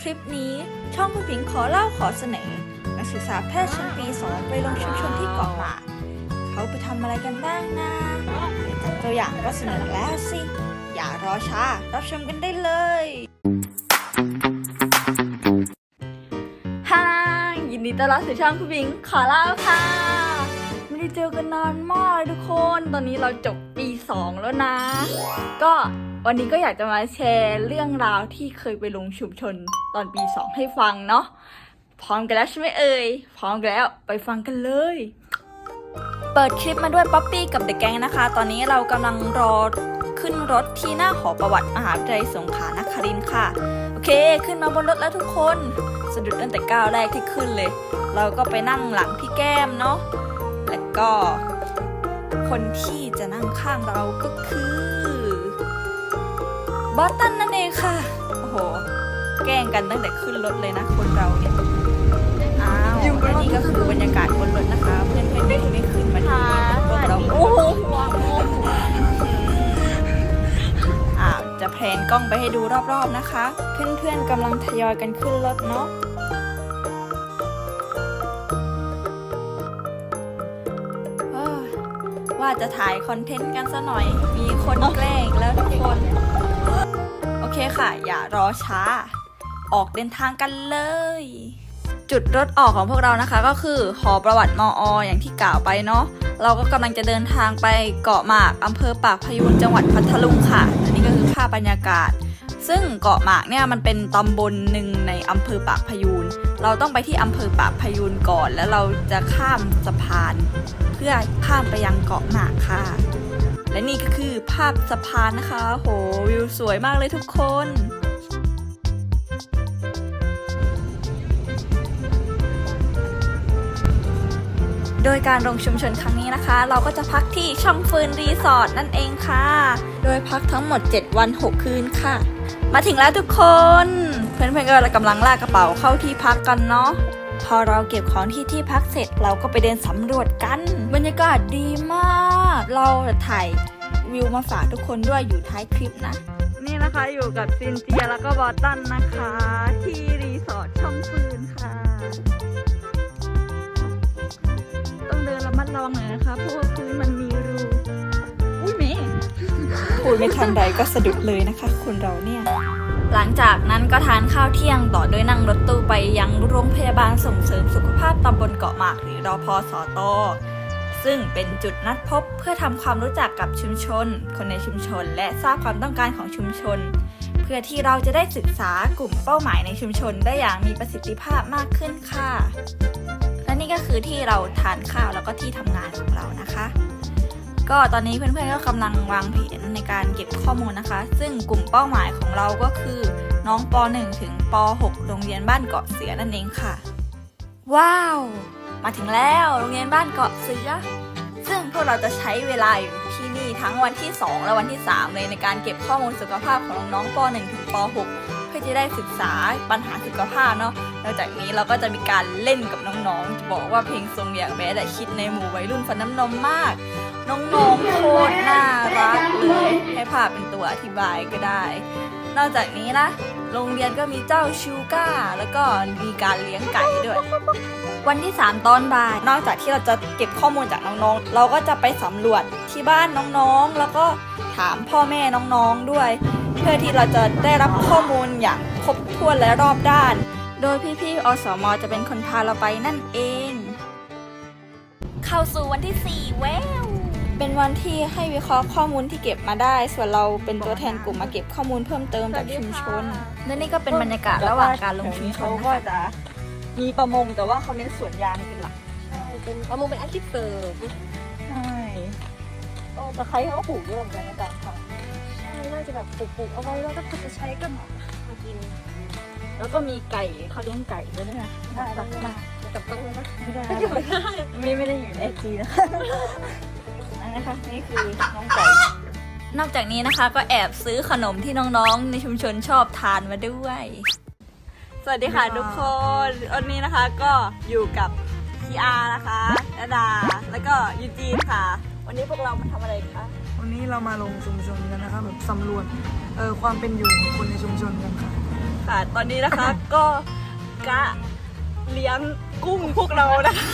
คลิปนี้ช่องผู้ผิงขอเล่าขอเสนอนักศึกษาแพทย์ชั้นปี2ไปลงชุมชนที่เกาะหมากเขาไปทำอะไรกันบ้างนะจัดตัวอย่างก็เสนอแล้วสิ อย่ารอช้า รับชมกันได้เลยฮายินดีต้อนรับสู่ช่องผู้ผิงขอเล่าค่ะไม่ได้เจอกันนานมากเลยทุกคน ตอนนี้เราจบปี2แล้วนะ ก็ วันนี้ก็อยากจะมาแชร์เรื่องราวที่เคยไปลงชุมชนตอนปี 2 ให้ฟังเนาะพร้อมกันแล้วใช่ไหมเอ่ยพร้อมกันแล้วไปฟังกันเลย เปิดคลิปมาด้วยป๊อปปี้กับเด็กแก๊งนะคะ ตอนนี้เรากำลังรอขึ้นรถที่หน้าหอประวัติมหาวิทยาลัยสงขลานครินทร์ค่ะ โอเค ขึ้นมาบนรถแล้วทุกคนสะดุดตั้งแต่ก้าวแรกที่ขึ้นเลย เราก็ไปนั่งหลังพี่แก้มเนาะแล้วก็คนที่จะนั่งข้างเราก็คือ บอสตันนั่นเองค่ะ โอ้โห แกล้งกันตั้งแต่ขึ้นรถเลยนะคนเราเนี่ย อ้าวและนี่ก็คือบรรยากาศบนรถนะคะ เพื่อนเพื่อนๆไม่ขึ้นมาที่พวกเราโอ้โหอ่าจะแพลนกล้องไปให้ดูรอบๆนะคะ เพื่อนๆกำลังทยอยกันขึ้นรถเนาะเอ้ยว่าจะถ่ายคอนเทนต์กันซะหน่อย มีคนแกล้งอีกแล้วทุกคนโอ เคค่ะ อย่ารอช้า ออกเดินทางกันเลย จุดรถออกของพวกเรานะคะ ก็คือหอประวัติมออย่างที่กล่าวไปเนาะเราก็กำลังจะเดินทางไปเกาะหมากอำเภอปากพยูนจังหวัดพัทลุงค่ะอันนี้ก็คือภาพบรรยากาศ ซึ่งเกาะหมากเนี่ยมันเป็นตำบลหนึ่งในอำเภอปากพยูนเราต้องไปที่อำเภอปากพยูนก่อน แล้วเราจะข้ามสะพาน เพื่อข้ามไปยังเกาะหมากค่ะ และนี่ก็คือภาพสะพานนะคะ โหวิวสวยมากเลยทุกคนโดยการลงชุมชนครั้งนี้นะคะ เราก็จะพักที่ช่องฟืนรีสอร์ทนั่นเองค่ะ โดยพักทั้งหมด 7 วัน 6 คืนค่ะ มาถึงแล้วทุกคน เพื่อนๆก็กำลังลากกระเป๋าเข้าที่พักกันเนาะ อเราเก็บของที่ที่พักเสร็จ เราก็ไปเดินสำรวจกัน บรรยากาศดีมาก เราจะถ่ายวิวมาฝากทุกคนด้วยอยู่ท้ายคลิปนะ นี่นะคะอยู่กับซินเจียแล้วก็บอสตันนะคะ ที่รีสอร์ทช่องฟืนค่ะ ต้องเดินระมัดระวังหน่อยนะคะเพราะว่าพื้นมันมีรู อุ้ยเมพูดไม่ทันใดก็สะดุดเลยนะคะ คนเราเนี่ยหลั งจากนั้นก็ทานข้าวเที่ยงต่อโดยนั่งรถตู้ไปยังโรงพยาบาลส่งเสริมสุขภาพตำบลเกาะหมากหรือรอพอสอตอซึ่งเป็นจุดนัดพบเพื่อทำความรู้จักกับชุมชน คนในชุมชน และทราบความต้องการของชุมชน เพื่อที่เราจะได้ศึกษากลุ่มเป้าหมายในชุมชนได้อย่างมีประสิทธิภาพมากขึ้นค่ะ และนี่ก็คือที่เราทานข้าวแล้วก็ที่ทำงานของเรานะคะ ก็ตอนนี้เพื่อนๆก็กำลังวางแผนในการเก็บข้อมูลนะคะ ซึ่งกลุ่มเป้าหมายของเราก็คือน้องป .1 ถึงป .6 โรงเรียนบ้านเกาะเสือนั่นเองค่ะ ว้าว มาถึงแล้วโรงเรียนบ้านเกาะเสือ ซึ่งพวกเราจะใช้เวลาอยู่ที่นี่ทั้งวันที่ 2 และวันที่ 3 เลยในการเก็บข้อมูลสุขภาพของน้องป .1 ถึงป .6 เพื่อจะได้ศึกษาปัญหาสุขภาพเนาะ นอกจากนี้เราก็จะมีการเล่นกับน้องๆ จะบอกว่าเพลงทรงอยางแม้แต่คิดในหมู่วัยรุ่นฟันน้ำนมมาก น้องๆโคตรน่ารักเลยให้ภาพเป็นตัวอธิบายก็ได้ นอกจากนี้นะ โรงเรียนก็มีเจ้าชูก้า แล้วก็มีการเลี้ยงไก่ด้วย วันที่ 3 ตอนบ่าย นอกจากที่เราจะเก็บข้อมูลจากน้องๆ เราก็จะไปสำรวจที่บ้านน้องๆ แล้วก็ถามพ่อแม่น้องๆด้วย เพื่อที่เราจะได้รับข้อมูลอย่างครบถ้วนและรอบด้าน โดยพี่ๆ อสม จะเป็นคนพาเราไปนั่นเอง เข้าสู่วันที่ 4 แวว เป็นวันที่ให้วิเคราะห์ข้อมูลที่เก็บมาได้ ส่วนเราเป็นตัวแทนกลุ่มมาเก็บข้อมูลเพิ่มเติมจากชุมชน และนี่ก็เป็นบรรยากาศระหว่างการลงชุมชนก็นะคะจะมีประมงแต่ว่าเขาเน้นสวนยางเป็นหลักเป็นประมงเป็นอาชีพเสริมใช่ก็ตะไคร้เขาก็ปลูกเยอะเหมือนกันนะจ๊ะค่ะใช่น่าจะแบบปลูกๆเอาไว้แล้วก็จะใช้กันมากิน แล้วก็มีไก่เขาเลี้ยงไก่ด้วยนะน่ารักมากกับต้องนะไม่ได้ไม่ไม่ได้อยู่ในไอจีนะคะอั นนะคะนี่คือน้องไก่นอกจากนี้นะคะก็แอบซื้อขนมที่น้องๆ ในชุมชนชอบทานมาด้วย สวัสดีค่ะทุกคนวันนี้นะคะก็อยู่กับพีอาร์นะคะระดา แล้วก็ยูจีนค่ะ วันนี้พวกเรามาทำอะไรคะ วันนี้เรามาลงชุมชนกันนะคะแบบสำรวจเออความเป็นอยู่ของคนในชุมชนกันค่ะ ค่ะ ตอนนี้นะคะก็กะ เลี้ยงกุ้งพวกเรานะคะ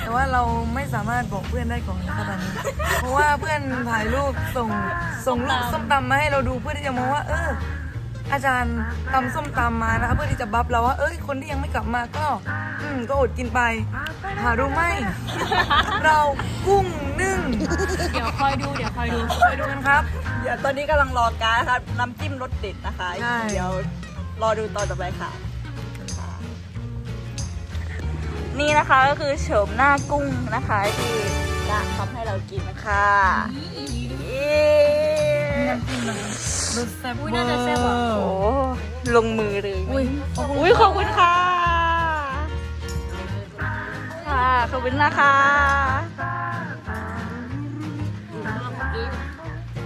แต่ว่าเราไม่สามารถบอกเพื่อนได้ก่อนนะคะตอนนี้ เพราะว่าเพื่อนถ่ายรูปส่งส่งรูปส้มตำมาให้เราดูเพื่อที่จะมองว่าเอออาจารย์ตำส้มตำมานะคะเพื่อที่จะบัฟเราว่าเอ้ยคนที่ยังไม่กลับมาก็ อืมก็อดกินไป หารู้ไหมเรากุ้งนึ่งเดี๋ยวคอยดูเดี๋ยวคอยดูไปดูกันครับ เดี๋ยวตอนนี้กำลังรอการนะคะน้ำจิ้มรสเด็ดนะคะใช่เดี๋ยวรอดูตอนต่อไปค่ะ นี่นะคะก็คือโฉมหน้ากุ้งนะคะที่จะทำให้เรากินนะคะเย้น้ำจิ้มนะคะรสแซ่บอุ๊ยน่าจะแซ่บอะเวโอ้อร์ลงมือเลยอุ้ยอุ้ยขอบคุณค่ะค่ะขอบคุณนะคะ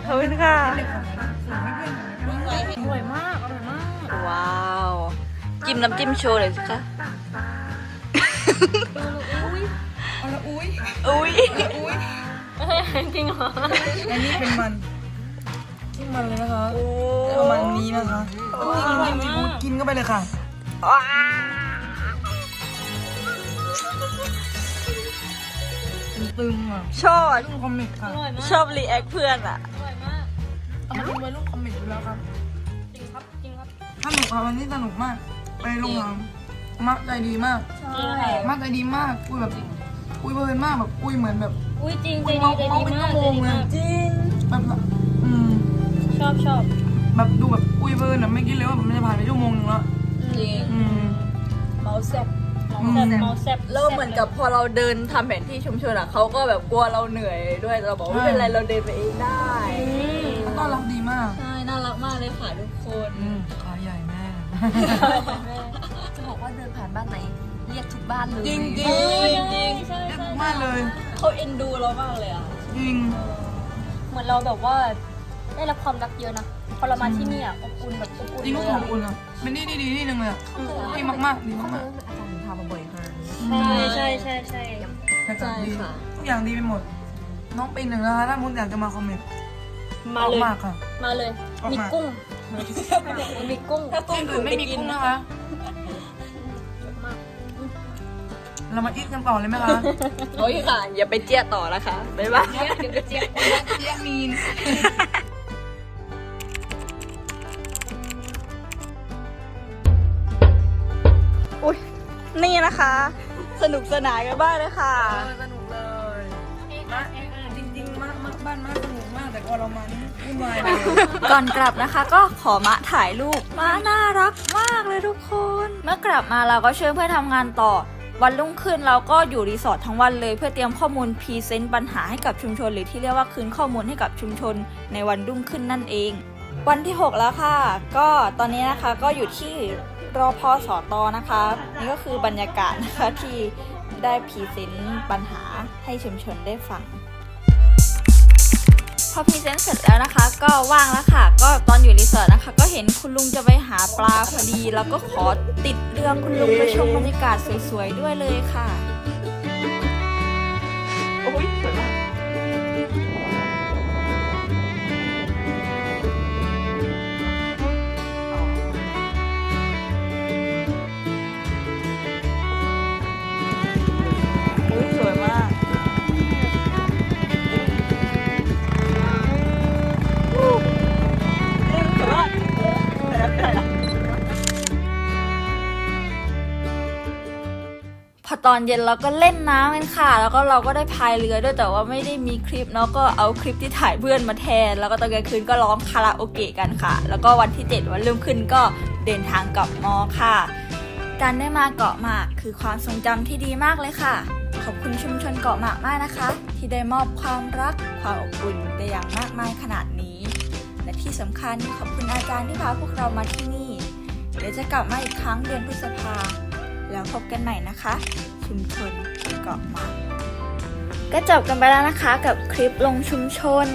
ขอบคุณค่ะอร่อยมากอร่อยมาก ว้าว จิ้มน้ำจิ้มโชว์เลยสิคะ เอาละอุ้ยอุ้ยอุ้ยจริงเหรออันนี้เป็นมันที่มันเลยนะคะโอ้เอามันนี้นะคะจิ้มจิ้มซีฟู้ดกินเข้าไปเลยค่ะว้าตึงๆอะชอบรุ่นคอมิกค่ะอร่อยมากชอบรีแอคเพื่อนอะอร่อยมากเอามาลงไว้รุ่นคอมิกอยู่แล้วครับ จริงครับ จริงครับสนุกค่ะวันนี้สนุกมาก ไปลงหลัง มักใจดีมากจริงค่ะมักใจดีมากคุยแบบคุยเพลินมากแบบคุยเหมือนแบบอุ้ยจริงใจคุยดีเมาใจเมาดีเป็นมาชั่กวโมใจงดีเลยมากจริงแบบอืมชอบชอบแบบดูแบบคุยเพลินอะไม่คิดเลยว่าแบบมันจะผ่านไปชั่วโมงนึงแล้วจริงอืม เมาแซ่บเมาแซ่บเมาแซ่บแล้วเหมือนกับพอเราเดินทำแผนที่ชุมชนอะเขาก็แบบกลัวเราเหนื่อยด้วยเราบอกว่าไม่เป็นไรเราเดินไปเองได้ อืมต้อนรับดีมาก ใช่ น่ารักมากเลยค่ะทุกคน อืมขาใหญ่แม่ บ้านไหน เรียกทุกบ้านเลยจริงจริเองอใช่ใช่เรียกใช่มากเลยเขาเอ็นดูเรามากเลยอะจริงเหมือนเราแบบว่าได้รับความรักเยอะนะพอเรามาที่นี่อะอบอุ่นแบบอบอุ่นจริงเลก็ยขออะบคุณอะเป็นที่ที่ดีที่หนึ่งเลยอะดีมากมากๆดีมากอามากจารย์ถึงพามาบ่อยขนาดนี้ใช่ใช่ใช่ใช่ๆนะจ๊ะดีใช่ค่ะทุกอย่างดีไปหมด น้องปีหนึ่งนะคะถ้ามุนอยากจะมาคอมเมนต์มาเลยมากค่ะมาเลยออกมามีมีกุ้งมีกุ้งถ้ากุ้งอื่นไม่มีกุ้งนะคะ เรามาอีทกันต่อเลยไหมคะโอ้ยค่ะ อย่าไปเจี๊ยต่อนะคะ บ๊ายบาย เดี๋ยวไปเจี๊ยบเจี๊ยบมีนอุ้ยนี่นะคะ สนุกสนานกันบ้างเลยค่ะเออสนุกเลยมาจริงๆมากมากบ้านมากสนุกมากแต่พอเรามานี่วุ่นวายเลยก่อนกลับนะคะ ก็ขอมะถ่ายรูปมาน่ารักมากเลยทุกคน เมื่อกลับมาเราก็ช่วยเพื่อนทำงานต่อ วันรุ่งขึ้นเราก็อยู่รีสอร์ททั้งวันเลย เพื่อเตรียมข้อมูลพรีเซนต์ปัญหาให้กับชุมชน หรือที่เรียกว่าคืนข้อมูลให้กับชุมชนในวันรุ่งขึ้นนั่นเอง วันที่ 6 แล้วค่ะ ก็ตอนนี้นะคะก็อยู่ที่รอพอสอตอนะคะ นี่ก็คือบรรยากาศนะคะที่ได้พรีเซนต์ปัญหาให้ชุมชนได้ฟังพอพรีเซนต์เสร็จแล้วนะคะ ก็ว่างแล้วค่ะ ก็ตอนอยู่รีสอร์ทนะคะก็เห็นคุณลุงจะไปหาปลาพอดี แล้วก็ขอติดเรือคุณลุงไปชมบรรยากาศสวยๆด้วยเลยค่ะ โอ้ยสวยมาก ตอนเย็นเราก็เล่นน้ำกันค่ะ แล้วก็เราก็ได้พายเรือด้วยแต่ว่าไม่ได้มีคลิปเนาะก็เอาคลิปที่ถ่ายเพื่อนมาแทน แล้วก็ตอนกลางคืนก็ร้องคาราโอเกะกันค่ะ แล้วก็วันที่ 7 วันเริ่มขึ้นก็เดินทางกลับมอค่ะ การได้มาเกาะหมากคือความทรงจำที่ดีมากเลยค่ะ ขอบคุณชุมชนเกาะหมากมากนะคะ ที่ได้มอบความรักความอบอุ่นได้อย่างมากมายขนาดนี้และที่สำคัญขอบคุณอาจารย์ที่พาพวกเรามาที่นี่เดี๋ยวจะกลับมาอีกครั้งเดือนพฤษภาแล้วพบกันใหม่นะคะ ชุมชนเกาะหมากก็จบกันไปแล้วนะคะกับคลิปลงชุมชน